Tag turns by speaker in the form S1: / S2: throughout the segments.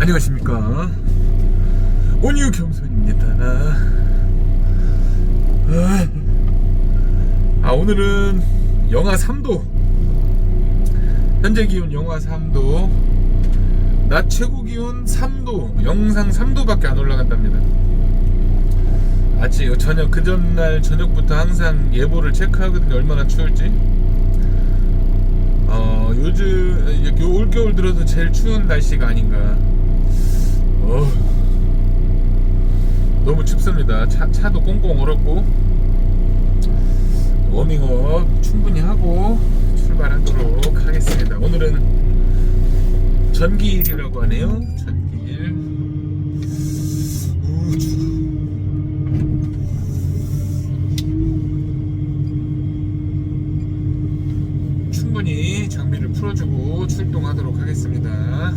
S1: 안녕하십니까. 온유 겸손입니다. 아, 아. 오늘은 영하 3도. 현재 기온 영하 3도. 낮 최고 기온 3도. 영상 3도밖에 안 올라간답니다. 아침 저녁 그 전날 저녁부터 항상 예보를 체크하거든요. 얼마나 추울지. 어 요즘 요 올겨울 들어서 제일 추운 날씨가 아닌가 어, 너무 춥습니다. 차, 차도 꽁꽁 얼었고 워밍업 충분히 하고 출발하도록 하겠습니다. 오늘은 전기일이라고 하네요. 전기일. 충분히 장비를 풀어주고 출동하도록 하겠습니다.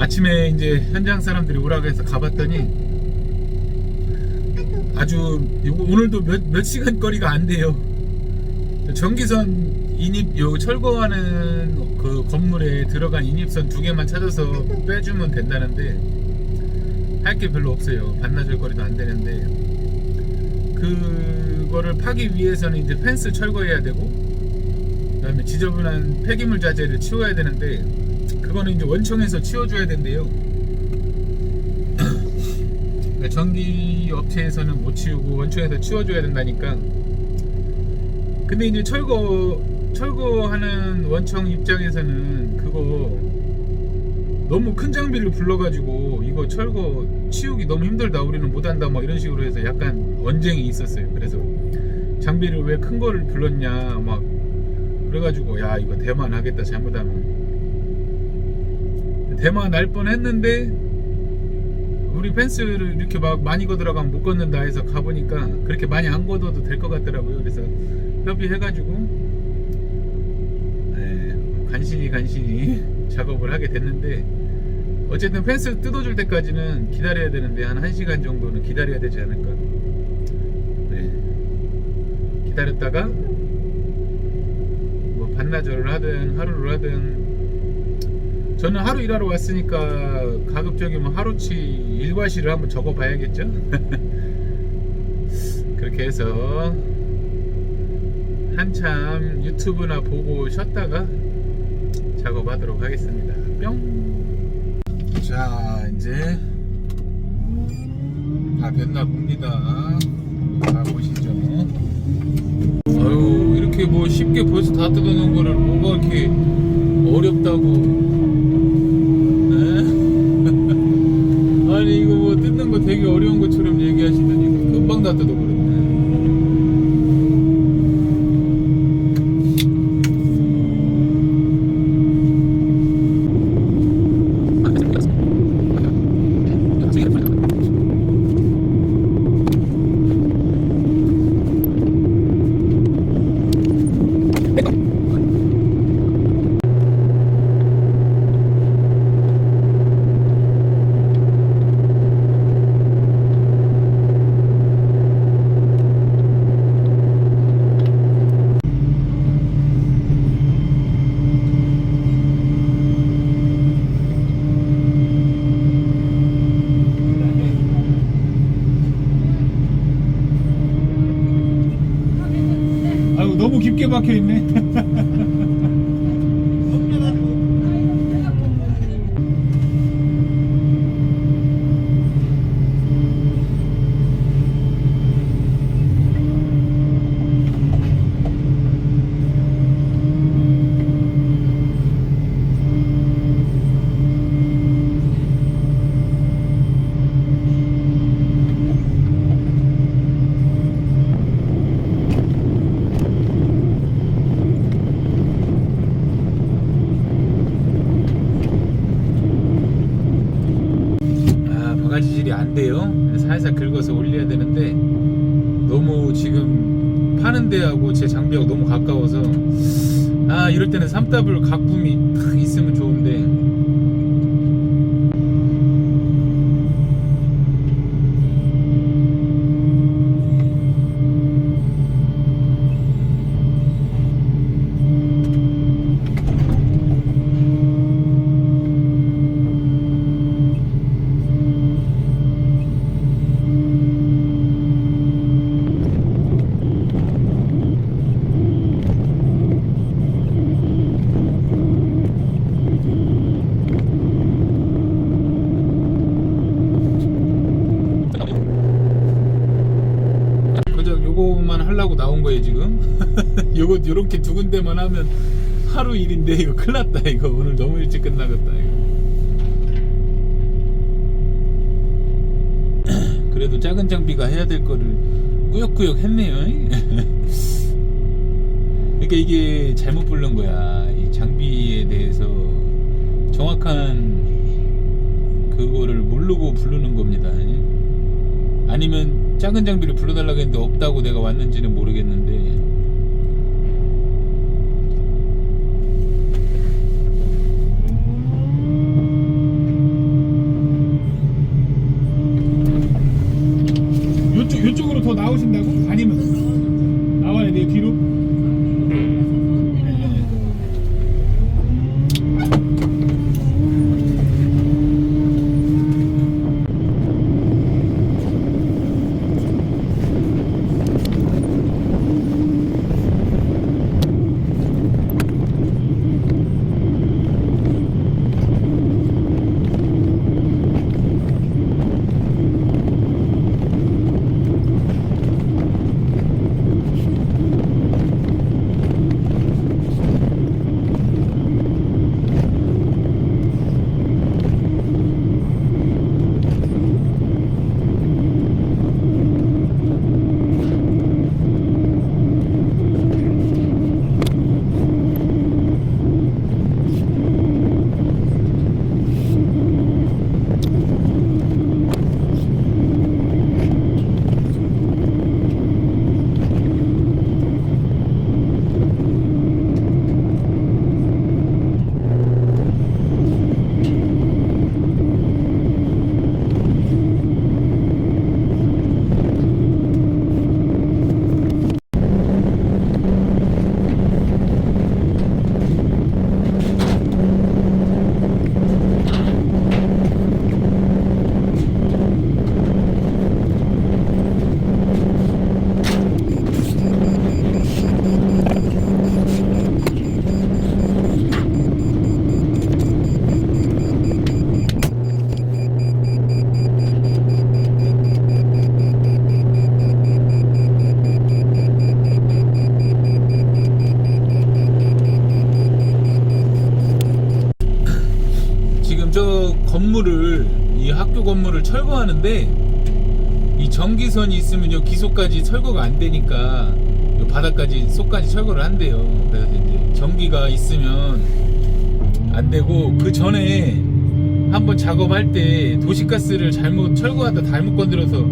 S1: 아침에 이제 현장 사람들이 오라고 해서 가봤더니 아주 오늘도 몇, 몇 시간 거리가 안 돼요. 전기선 인입 요 철거하는 그 건물에 들어간 인입선 두 개만 찾아서 빼주면 된다는데 할 게 별로 없어요. 반나절 거리도 안 되는데 그거를 파기 위해서는 이제 펜스 철거해야 되고 그다음에 지저분한 폐기물 자재를 치워야 되는데 그거는 이제 원청에서 치워줘야 된대요. 그러니까 전기 업체에서는 못 치우고 원청에서 치워줘야 된다니까. 근데 이제 철거 철거하는 원청 입장에서는 그거 너무 큰 장비를 불러가지고 이거 철거 치우기 너무 힘들다 우리는 못한다 뭐 이런 식으로 해서 약간 언쟁이 있었어요. 그래서 장비를 왜 큰 거를 불렀냐 막 그래가지고 야 이거 대만 하겠다 잘못하면 대만 날 뻔했는데 우리 펜스를 이렇게 막 많이 걷어라가면 못 걷는다 해서 가보니까 그렇게 많이 안 걷어도 될 것 같더라고요. 그래서 협의해가지고 네, 간신히 간신히 작업을 하게 됐는데 어쨌든 펜스 뜯어줄 때까지는 기다려야 되는데 한 1시간 정도는 기다려야 되지 않을까. 네. 기다렸다가 뭐 반나절을 하든 하루를 하든 저는 하루 일하러 왔으니까 가급적이면 하루치 일과시를 한번 적어 봐야겠죠? 그렇게 해서 한참 유튜브나 보고 쉬었다가 작업하도록 하겠습니다. 뿅 자 이제 다 됐나 봅니다. 가보시죠. 아유 이렇게 뭐 쉽게 벌써 다 뜯어놓은 거를 뭐가 이렇게 어렵다고 에? 아니 이거 뭐 되게 어려운 것처럼 얘기하시더니 금방 다 뜯어버렸네 박혀 있네. 아 바 가지질이 안 돼요. 살살 긁어서 올려야 되는데 너무 지금 파는 데하고 제 장비하고 너무 가까워서 아 이럴 때는 3W 각붐이 탁 있으면 좋은데 그저 요거만 하려고 나온 거예요 지금 요거 요렇게 두 군데만 하면 하루 일인데 이거 큰일 났다 이거. 오늘 너무 일찍 끝나겠다 이거. 그래도 작은 장비가 해야 될 거를 꾸역꾸역 했네요 그러니까 이게 잘못 부른 거야 이 장비에 대해서. 정확한 그거를 모르고 부르는 겁니다 아니면 작은 장비를 불러달라고 했는데 없다고 내가 왔는지는 모르겠는데 이 전기선이 있으면 요 기소까지 철거가 안 되니까 요 바닥까지 속까지 철거를 한대요. 그래서 이제 전기가 있으면 안 되고 그 전에 한번 작업할 때 도시가스를 잘못 철거하다 잘못 건드려서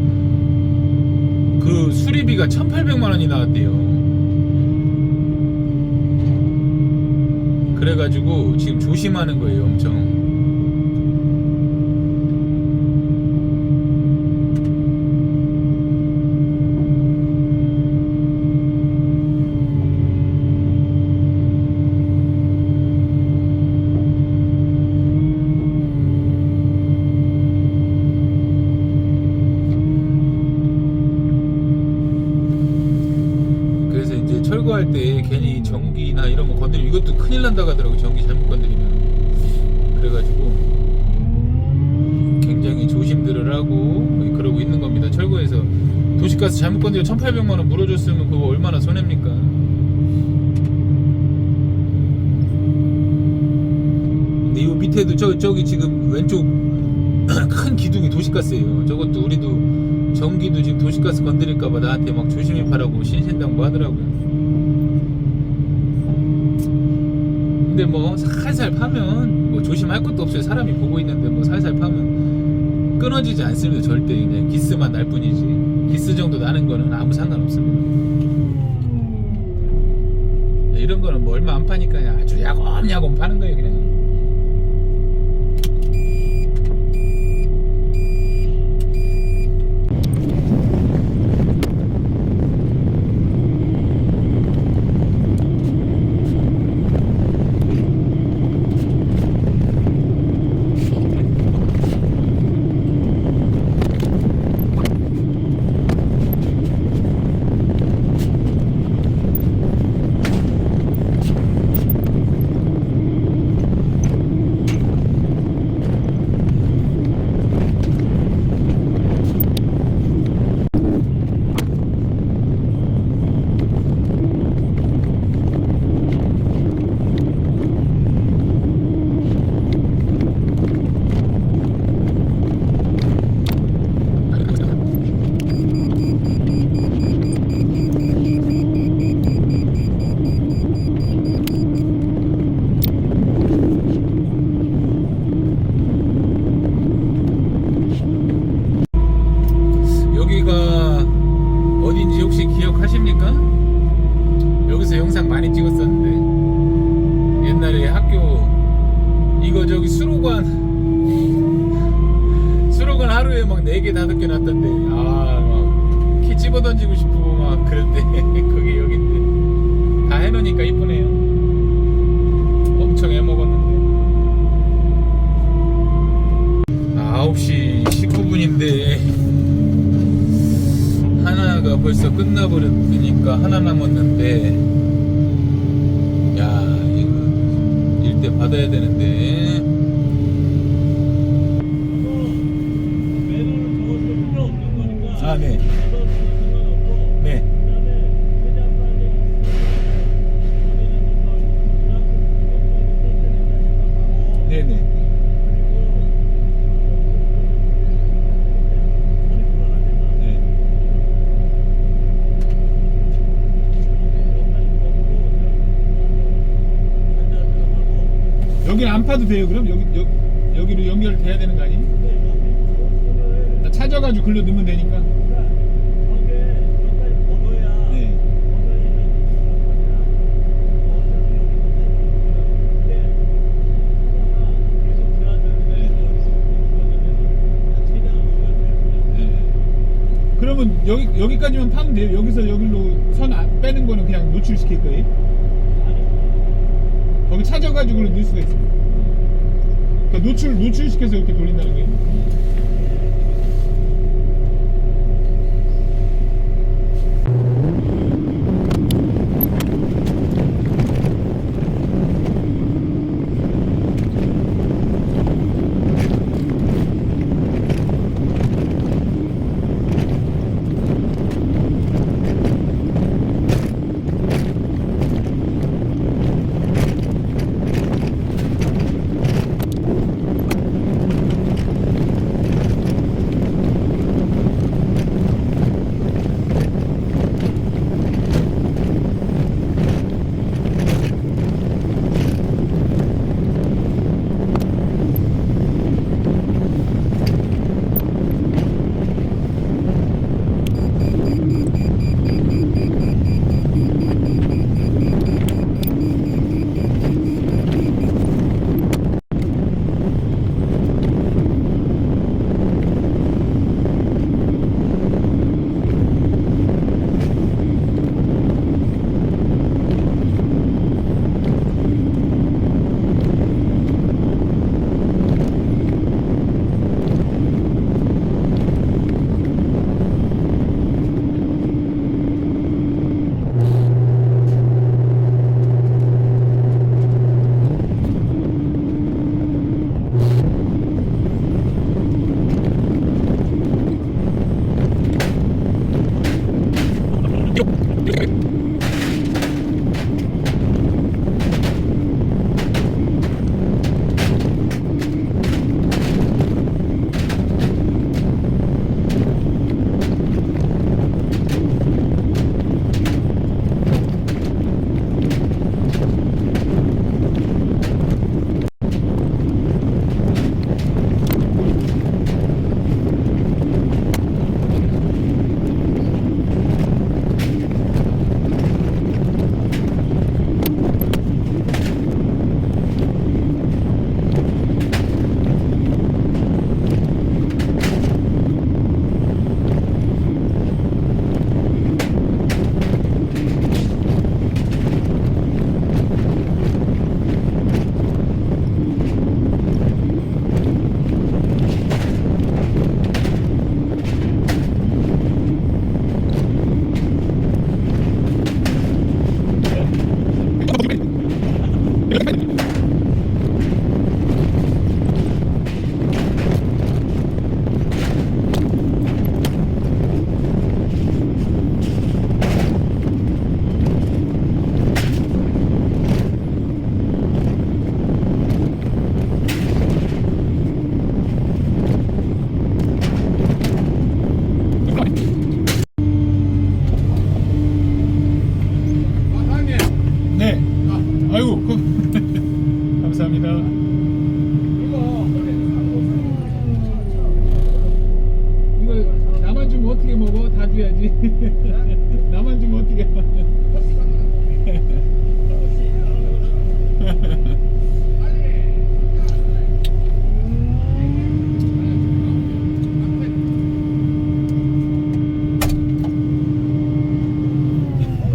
S1: 그 수리비가 1,800만 원이 나왔대요. 그래가지고 지금 조심하는 거예요, 엄청. 그래서 이제 철거할 때 괜히 건드리면 이것도 큰일 난다고 하더라고 전기 잘못 건드리면 그래가지고 굉장히 조심들을 하고 그러고 있는 겁니다 철거에서 도시가스 잘못 건드려 1800만 원 물어줬으면 그거 얼마나 손해입니까 근데 이 밑에도 저, 저기 지금 왼쪽 큰 기둥이 도시가스예요 저것도 우리도 전기도 지금 도시가스 건드릴까봐 나한테 막 조심히 파라고 신신당부 하더라고요 근데 뭐 살살 파면 뭐 조심할 것도 없어요. 사람이 보고 있는데 뭐 살살 파면 끊어지지 않습니다. 절대 그냥 기스만 날 뿐이지. 기스 정도 나는 거는 아무 상관없습니다. 네, 이런 거는 뭐 얼마 안 파니까 아주 야곱야곱 파는 거예요 그냥. 파도 돼요 그럼 여기 여, 여기로 연결돼야 되는 거 아니에요? 나 찾아가지고 글로 넣으면 되니까 네. 네. 그러면 여기 여기까지만 파면 돼요. 여기서 여기로 선 안 빼는 거는 그냥 노출시킬 거예요. 거기 찾아가지고 넣을 수가 있어요. 그러니까 노출 노출시켜서 이렇게 돌린다는 거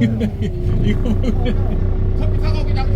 S1: 이거. 커피 사고 그냥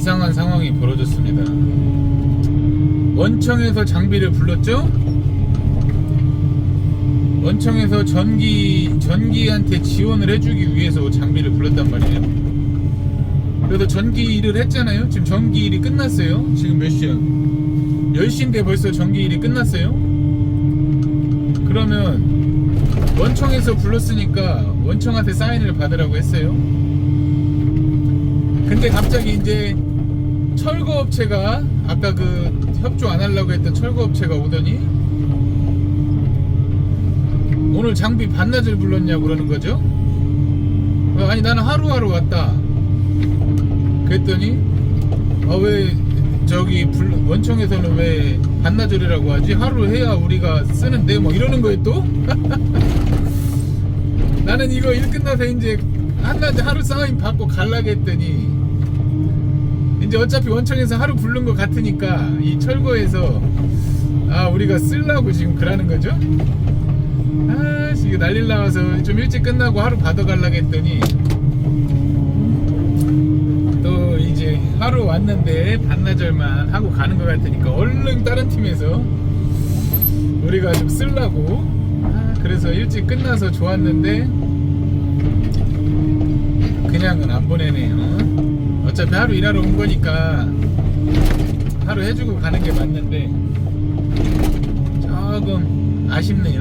S1: 이상한 상황이 벌어졌습니다. 원청에서 장비를 불렀죠? 원청에서 전기 전기한테 지원을 해주기 위해서 장비를 불렀단 말이에요. 그래서 전기 일을 했잖아요. 지금 전기 일이 끝났어요. 지금 몇 시야? 10시인데 벌써 전기 일이 끝났어요. 그러면 원청에서 불렀으니까 원청한테 사인을 받으라고 했어요. 근데 갑자기 이제 철거 업체가 아까 그 협조 안 하려고 했던 철거 업체가 오더니 오늘 장비 반나절 불렀냐고 그러는 거죠. 어, 아니 나는 하루하루 왔다. 그랬더니 아 왜 저기 불- 원청에서는 왜 반나절이라고 하지? 하루 해야 우리가 쓰는데 뭐 이러는 거예요 또? 나는 이거 일 끝나서 이제 한낮에 하루 사인 받고 갈라고 했더니 이제 어차피 원청에서 하루 부른 것 같으니까 이 철거에서 아 우리가 쓰려고 지금 그러는 거죠? 아 이거 난리 나와서 좀 일찍 끝나고 하루 받아가려고 했더니 또 이제 하루 왔는데 반나절만 하고 가는 것 같으니까 얼른 다른 팀에서 우리가 좀 쓰려고 아, 그래서 일찍 끝나서 좋았는데 그냥은 안 보내네요 어차피 하루 일하러 온 거니까 하루 해주고 가는 게 맞는데 조금 아쉽네요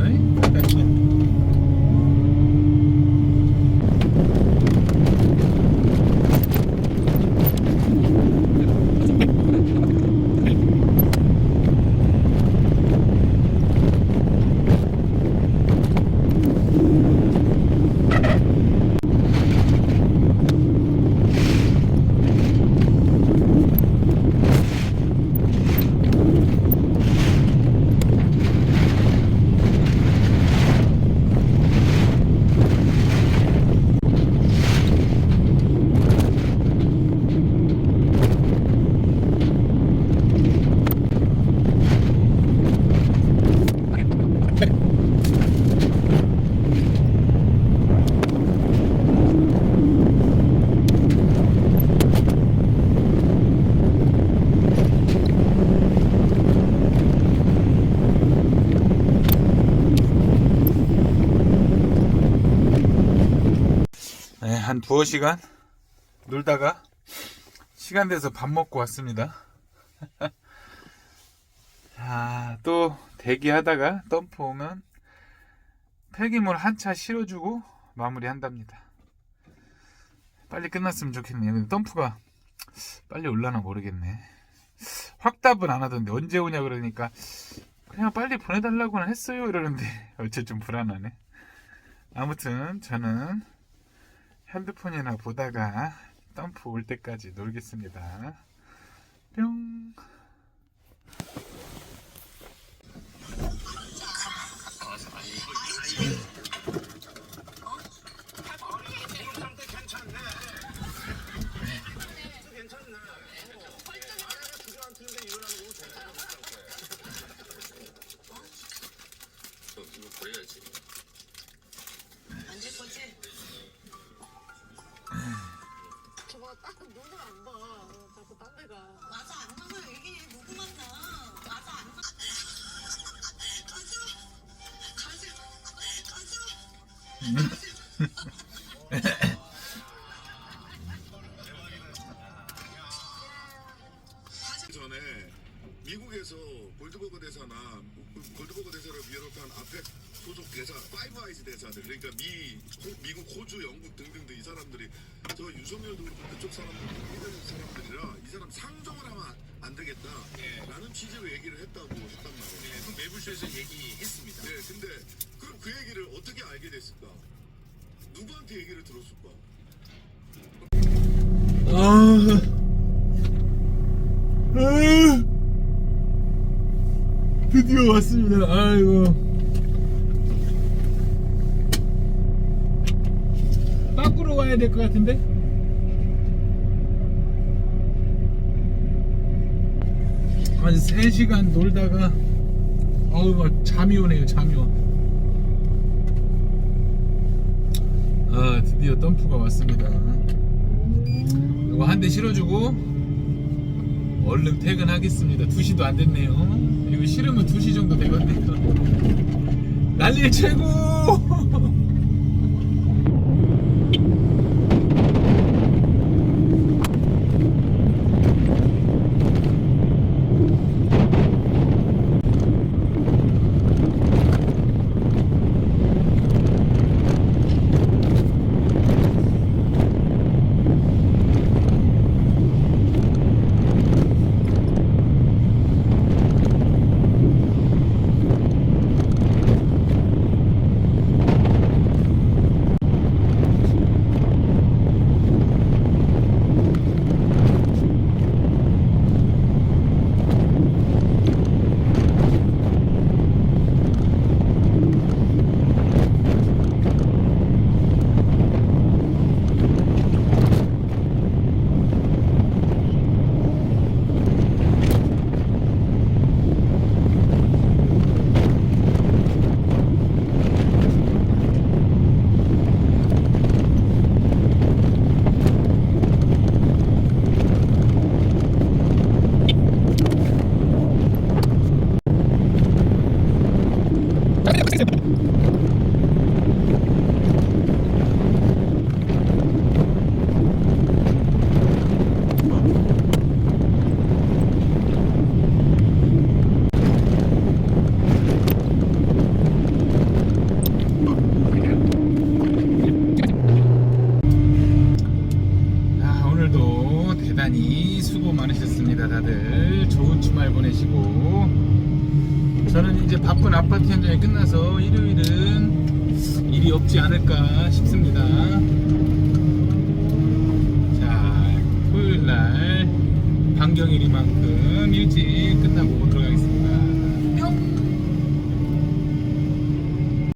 S1: 네, 한 두어 시간 놀다가 시간 돼서 밥 먹고 왔습니다. 자, 또 대기하다가 덤프 오면 폐기물 한 차 실어주고 마무리한답니다. 빨리 끝났으면 좋겠네요. 덤프가 빨리 올라나 모르겠네. 확답은 안 하던데 언제 오냐 그러니까 그냥 빨리 보내달라고는 했어요 이러는데 어째 좀 불안하네. 아무튼 저는 핸드폰이나 보다가 덤프 올 때까지 놀겠습니다. 뿅.
S2: 사람들이 저 윤석열도 그렇고 그쪽 사람들 믿는 사람들이라 이 사람 상정을 하면 안 되겠다. 라는 취지로 얘기를 했다고 했단 말이에요. 네, 그 매불쇼에서 얘기했습니다. 네, 근데 그럼 그 얘기를 어떻게 알게 됐을까? 누구한테 얘기를 들었을까?
S1: 아, 아, 드디어 왔습니다. 아이고. 와야 될 것 같은데? 한 3시간 놀다가 어우 막 잠이 오네요 잠이 와. 아 드디어 덤프가 왔습니다. 이거 한 대 실어주고 얼른 퇴근하겠습니다. 2시도 안 됐네요. 이거 실으면 2시 정도 되거든요. 난리 최고!